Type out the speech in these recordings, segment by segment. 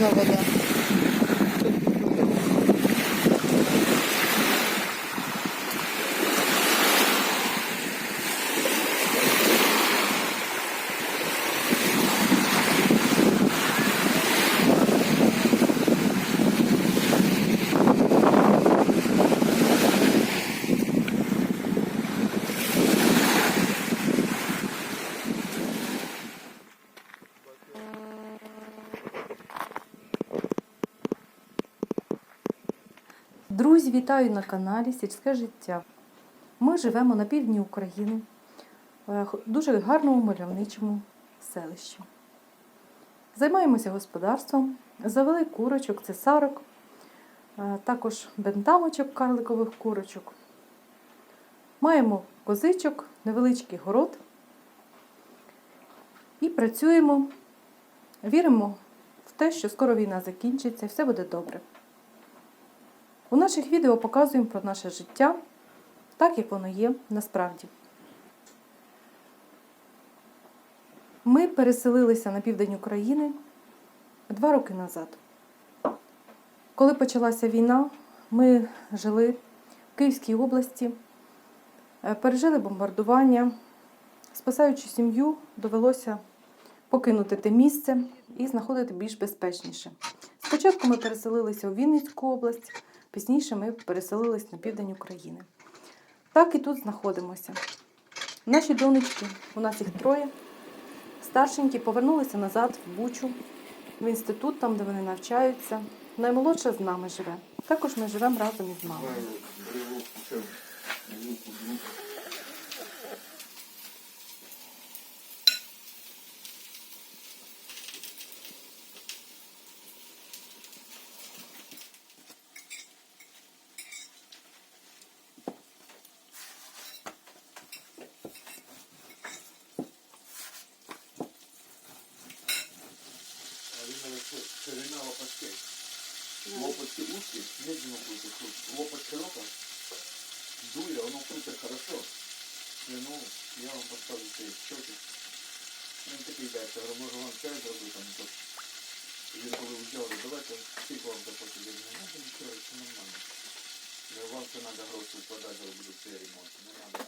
грязна Друзі, вітаю на каналі Сільське життя. Ми живемо на півдні України, в дуже гарному мальовничому селищі. Займаємося господарством, завели курочок, цесарок, е, також бентамочок, карликових курочок. Маємо козичок, невеличкий город і працюємо, віримо в те, що скоро війна закінчиться і все буде добре. У наших відео показуємо про наше життя так, як воно є насправді. Ми переселилися на південь України два роки назад. Коли почалася війна, ми жили в Київській області, е, пережили бомбардування. Спасаючи сім'ю, довелося покинути те місце і знаходити більш безпечніше. Спочатку ми переселилися у Вінницьку область, пізніше ми переселились на південь України. Так і тут знаходимося. Наші донечки, у нас їх троє, старшенькі, повернулися назад в Бучу, в інститут, там, де вони навчаються. Наймолодша з нами живе. Також ми живемо разом із мамою. А він мене що, ширина лопатки. Лопатки узкі, медленно. Лопать широка, дуя, оно крутит хорошо. Ну, я вам поставлю цей щотик. Він такий дайте, говорю, може вам чай зробити, там, то. Він коли взяли, давайте скільки вам заплатити. Я говорю, треба нічого, це нормально. Я говорю, вам це треба гроші вкладати, я буду цей ремонт. Не треба,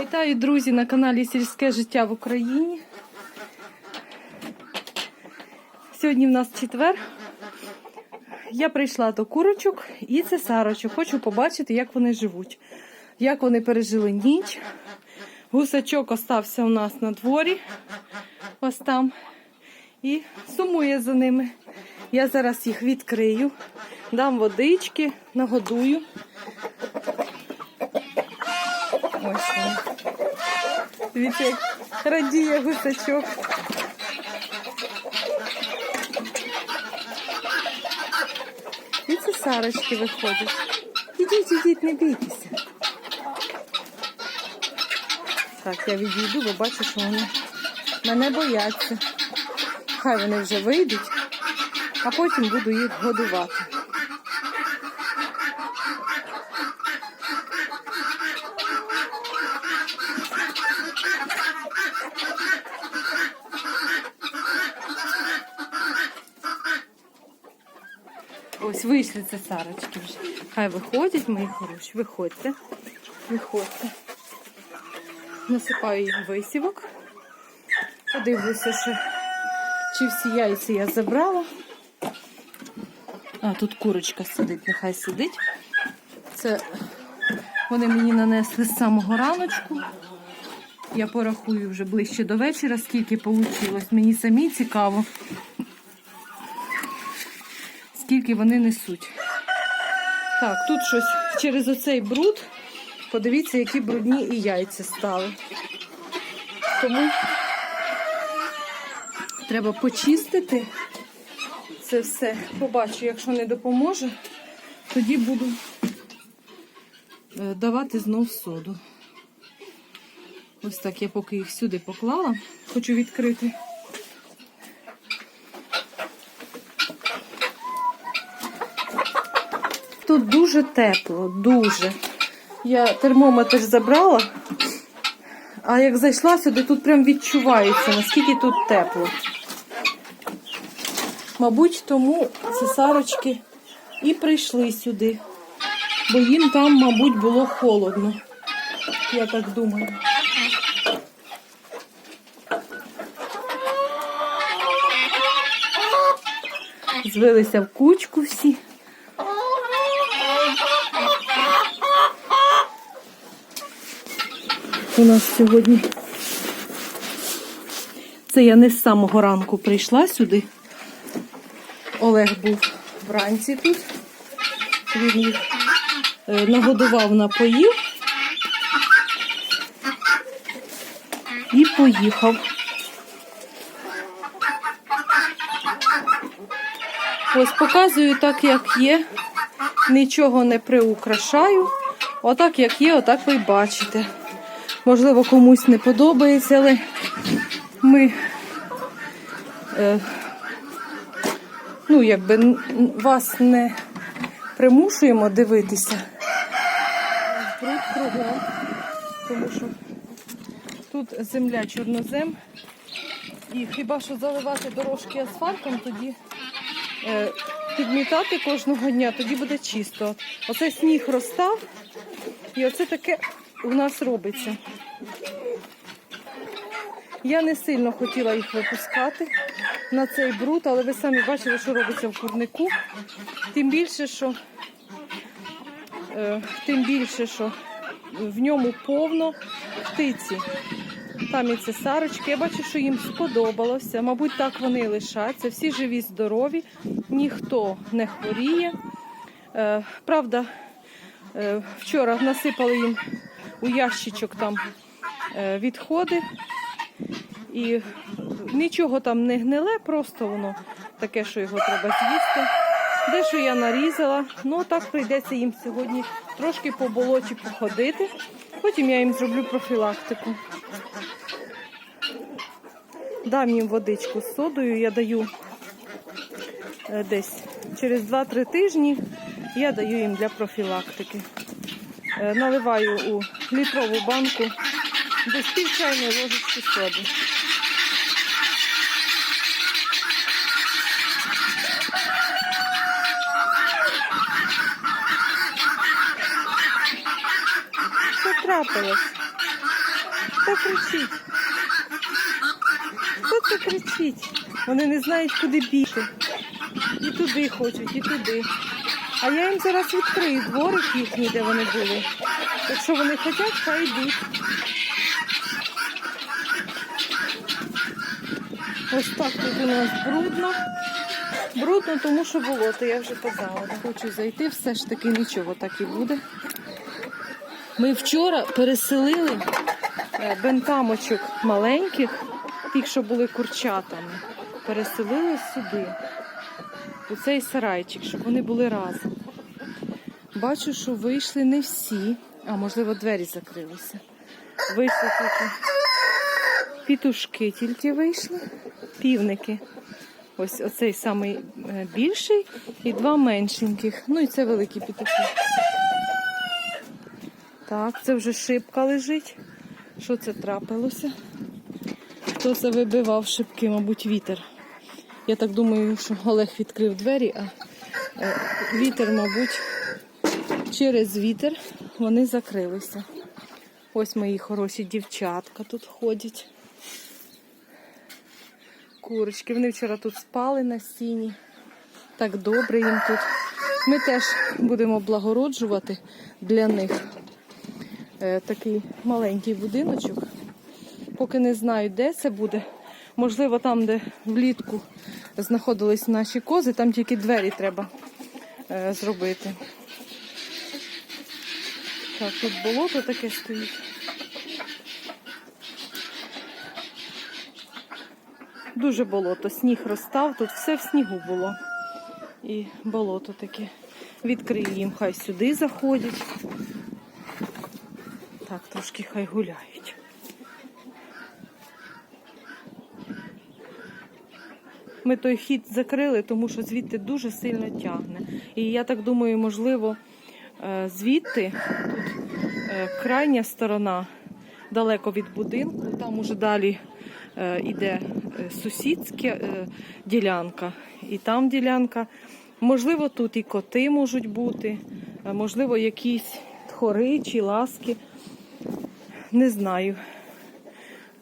Вітаю, друзі, на каналі Сільське життя в Україні. Сьогодні в нас четвер. Я прийшла до курочок і цесарочок. Хочу побачити, як вони живуть, як вони пережили ніч. Гусачок остався у нас на дворі, ось там, і сумує за ними. Я зараз їх відкрию, дам водички, нагодую. Ось він. Радіє гусачок. І це сарочки виходять. Ідіть, ідіть, не бійтеся. Так, я відійду, бо бачу, що вони мене бояться. Хай вони вже вийдуть, а потім буду їх годувати. Ось вийшли це сарочки вже. Хай виходять, мої хороші. Виходьте. Виходьте. Насипаю їм висівок. Подивлюся, що чи всі яйця я забрала. А, тут курочка сидить, нехай сидить. Це вони мені нанесли з самого раночку. Я порахую вже ближче до вечора, скільки вийшло. Мені самі цікаво, скільки вони несуть. Так, тут щось через оцей бруд. Подивіться, які брудні і яйця стали. Тому треба почистити це все. Побачу, якщо не допоможе, тоді буду е, давати знов соду. Ось так я поки їх сюди поклала, хочу відкрити. Тут дуже тепло, дуже. Я термометр забрала, а як зайшла сюди, тут прям відчувається, наскільки тут тепло. Мабуть, тому цесарочки і прийшли сюди, бо їм там, мабуть, було холодно. Я так думаю. Звелися в кучку всі. У нас сьогодні. Це я не з самого ранку прийшла сюди. Олег був вранці тут. Він е, нагодував напоїв і поїхав. Ось показую так, як є. Нічого не приукрашаю. Отак, як є, отак ви бачите. Можливо, комусь не подобається, але ми е, ну, якби вас не примушуємо дивитися. Тому що тут земля чорнозем. І хіба що заливати дорожки асфальтом, тоді е, підмітати кожного дня, тоді буде чисто. Оце сніг розстав, і оце таке у нас робиться. Я не сильно хотіла їх випускати на цей бруд, але ви самі бачили, що робиться в курнику. Тим більше, що, е, тим більше, що в ньому повно птиці. Там і цесарочки. Я бачу, що їм сподобалося. Мабуть, так вони і лишаться. Всі живі, здорові, ніхто не хворіє. Е, правда, е, вчора насипали їм у ящичок там е, відходи. І нічого там не гниле, просто воно таке, що його треба з'їсти. Дещо я нарізала, ну так прийдеться їм сьогодні трошки по болоті походити. Потім я їм зроблю профілактику. Дам їм водичку з содою, я даю е, десь через 2-3 тижні я даю їм для профілактики. Е, Наливаю у літрову банку десь пів чайної ложечки соди. Що трапилось? Хто кричить? Хто це кричить? Вони не знають, куди бігти. І туди хочуть, і туди. А я їм зараз відкрию дворик їхній, де вони були. Якщо вони хочуть, хай йдуть. Ось так тут у нас брудно. Брудно, тому що болото, я вже казала. Хочу зайти, все ж таки нічого так і буде. Ми вчора переселили е, бентамочок маленьких, тих, що були курчатами, переселили сюди, у цей сарайчик, щоб вони були разом. Бачу, що вийшли не всі, а можливо двері закрилися. Вийшли тільки пітушки тільки вийшли, півники. Ось оцей самий е, більший і два меншеньких. Ну і це великі петухи. Так, це вже шибка лежить. Що це трапилося? Хто це вибивав шибки, мабуть, вітер. Я так думаю, що Олег відкрив двері, а е, вітер, мабуть, через вітер вони закрилися. Ось мої хороші дівчатка тут ходять. Курочки. Вони вчора тут спали на стіні. Так добре їм тут. Ми теж будемо облагороджувати для них е, такий маленький будиночок. Поки не знаю, де це буде. Можливо, там, де влітку знаходились наші кози, там тільки двері треба е, зробити. Так, тут болото таке стоїть. Дуже болото, сніг розстав, тут все в снігу було. І болото таке. Відкрию їм, хай сюди заходять. Так, трошки хай гуляють. Ми той хід закрили, тому що звідти дуже сильно тягне. І я так думаю, можливо, е, звідти тут крайня сторона далеко від будинку, там уже далі е, іде е, сусідська е, ділянка, і там ділянка. Можливо, тут і коти можуть бути, е, можливо, якісь тхори чи ласки. Не знаю.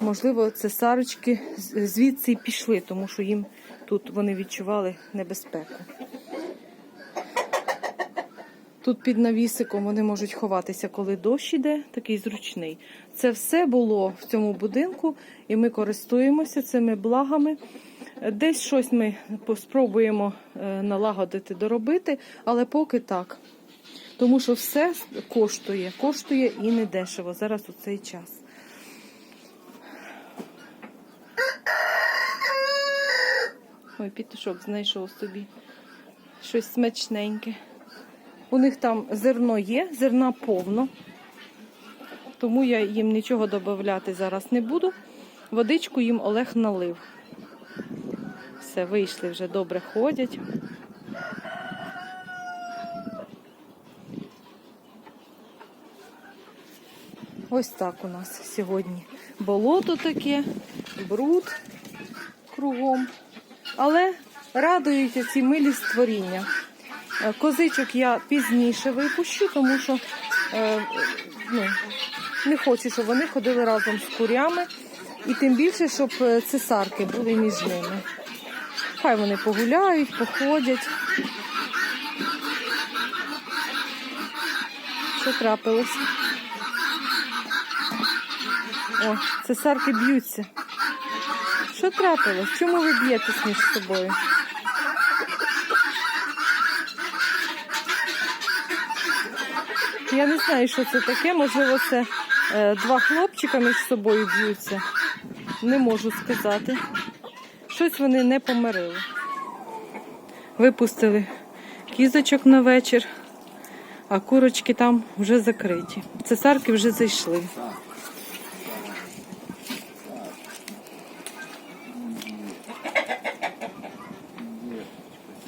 Можливо, цесарочки з- звідси і пішли, тому що їм тут вони відчували небезпеку. Тут під навісиком вони можуть ховатися, коли дощ іде, такий зручний. Це все було в цьому будинку, і ми користуємося цими благами. Десь щось ми спробуємо е, налагодити, доробити, але поки так. Тому що все коштує, коштує і не дешево зараз у цей час. Ой, пітушок знайшов собі щось смачненьке. У них там зерно є, зерна повно, тому я їм нічого додати зараз не буду. Водичку їм Олег налив. Все, вийшли вже добре ходять. Ось так у нас сьогодні. Болото таке, бруд кругом. Але радують ці милі створіння. Е, Козичок я пізніше випущу, тому що е, ну, не хочу, щоб вони ходили разом з курями. І тим більше, щоб е, цесарки були між ними. Хай вони погуляють, походять. Що трапилось? О, цесарки б'ються. Що трапилось? Чому ви б'єтесь між собою? Я не знаю, що це таке. Можливо, це е, два хлопчика між собою б'ються. Не можу сказати. Щось вони не помирили. Випустили кізочок на вечір, а курочки там вже закриті. Цесарки вже зайшли.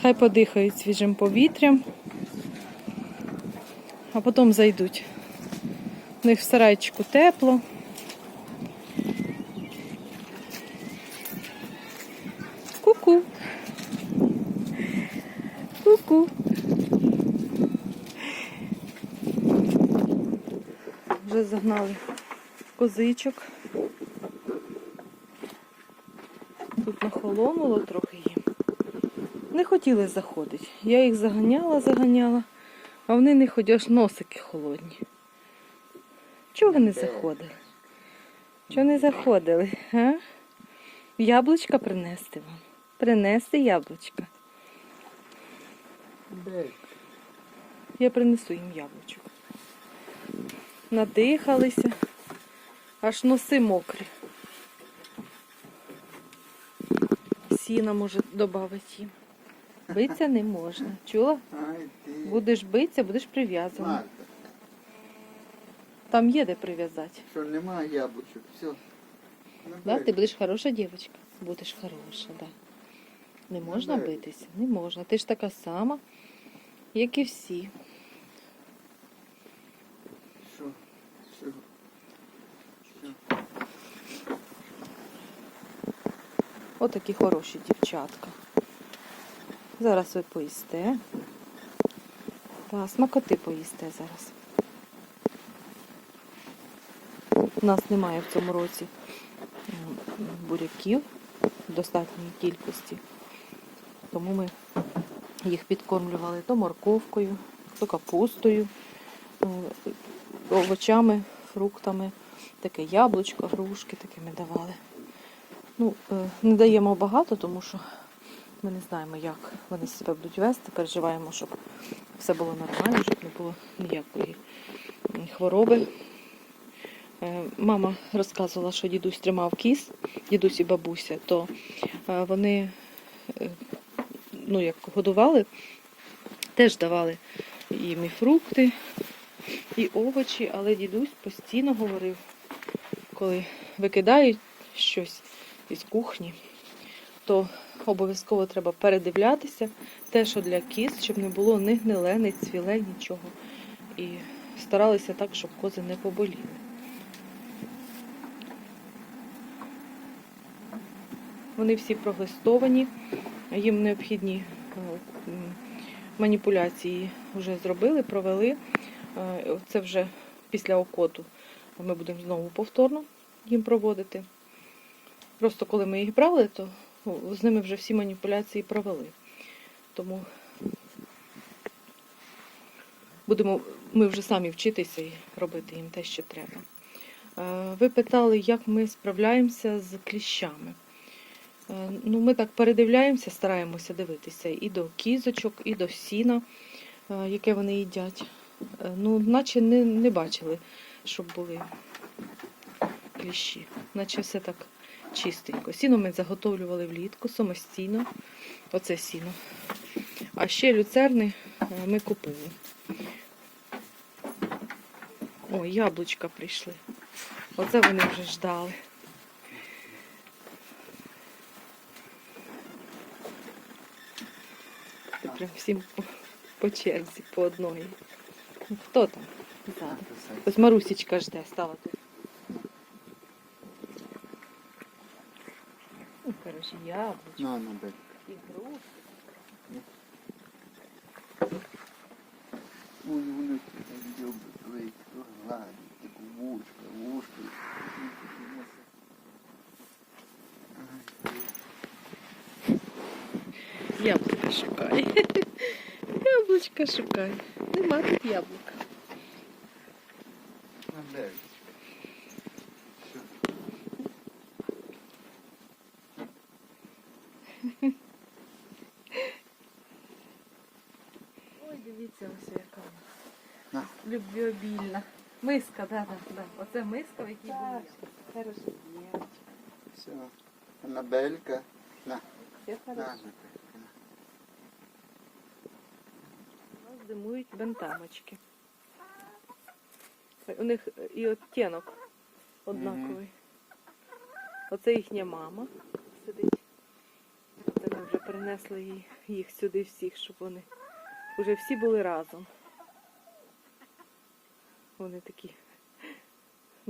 Хай подихають свіжим повітрям, а потім зайдуть. У них в сарайчику тепло. Ку-ку. Ку-ку. Вже загнали козичок. Тут нахолонуло трохи їм. Не хотіли заходити. Я їх заганяла, заганяла, а вони не ходять, аж носики холодні. Чого ви не заходили? Чого не заходили? А? Яблучка принести вам. Принести яблучка. Я принесу їм яблучок. Надихалися, аж носи мокрі. Сіна може додати їм. Биться не можна. Чула? Будеш битися, будеш прив'язана. Марта, Там є де прив'язати. що немає яблучок, все. Да? Ти будеш хороша дівчинка. Будеш хороша, да. Не можна Набери. битися? Не можна. Ти ж така сама, як і всі. Що? Що? Що? Отакі хороші дівчатка. Зараз ви поїсте. Та, смакоти поїсте зараз. У нас немає в цьому році буряків в достатньої кількості. Тому ми їх підкормлювали то морковкою, то капустою, е, овочами, фруктами. таке яблучко, грушки таке ми давали. Ну, е, не даємо багато, тому що ми не знаємо, як вони себе будуть вести. Переживаємо, щоб все було нормально, щоб не було ніякої хвороби. Е, Мама розказувала, що дідусь тримав кіз, дідусь і бабуся, то е, вони е, ну, як годували, теж давали їм і фрукти, і овочі, але дідусь постійно говорив, коли викидають щось із кухні, то обов'язково треба передивлятися те, що для кіз, щоб не було ні гниле, ні цвіле, нічого. І старалися так, щоб кози не поболіли. Вони всі проглистовані, їм необхідні е, маніпуляції вже зробили, провели. Е, Це вже після окоту ми будемо знову повторно їм проводити. Просто коли ми їх брали, то з ними вже всі маніпуляції провели. Тому будемо ми вже самі вчитися і робити їм те, що треба. Е, Ви питали, як ми справляємося з кліщами. Е, Ну, ми так передивляємося, стараємося дивитися і до кізочок, і до сіна, е, яке вони їдять. Ну, наче не, не бачили, щоб були кліщі. Наче все так чистенько. Сіно ми заготовлювали влітку самостійно. Оце сіно. А ще люцерни е, ми купили. Ой, яблучка прийшли. Оце вони вже ждали. Ти прям всім по, по черзі, по одної. Ну, Хто там? Ззаду. Ось Марусічка жде, стала тут. Ну, коротше, яблучко На, на, бек. і грушки. Ой, вони так люблять твої гладі, таку вушка, вушка. Яблука шукає. Яблучка шукає. Нема тут яблука. На, бек. Ой, дивіться, ось яка На. любвеобільна. Миска, да, да, да. Оце миска, в якій були. Хороша дівчинка. Все. Анабелька. На, Все хорошо. У нас зимують бентамочки. У них і оттінок однаковий. Оце їхня мама сидить. Ми вже принесли їх сюди всіх, щоб вони вже всі були разом. Вони такі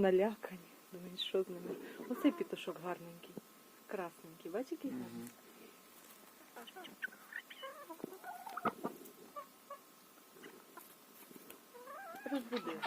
налякані. Думаю, що з ними. Оцей пітушок гарненький, красненький. Бачите, який гарний? Розбудив.